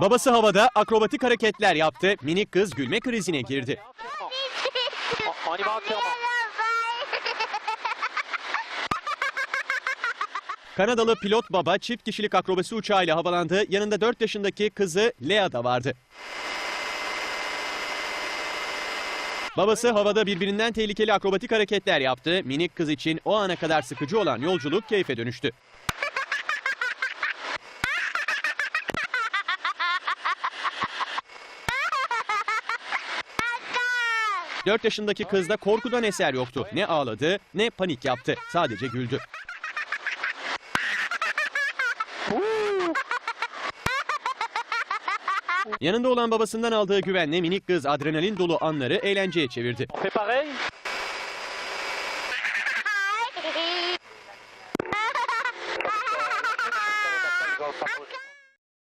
Babası havada akrobatik hareketler yaptı. Minik kız gülme krizine girdi. Kanadalı pilot baba çift kişilik akrobasi uçağıyla havalandı. Yanında 4 yaşındaki kızı Lea da vardı. Babası havada birbirinden tehlikeli akrobatik hareketler yaptı. Minik kız için o ana kadar sıkıcı olan yolculuk keyfe dönüştü. Dört yaşındaki kızda korkudan eser yoktu. Ne ağladı ne panik yaptı. Sadece güldü. Yanında olan babasından aldığı güvenle minik kız adrenalin dolu anları eğlenceye çevirdi.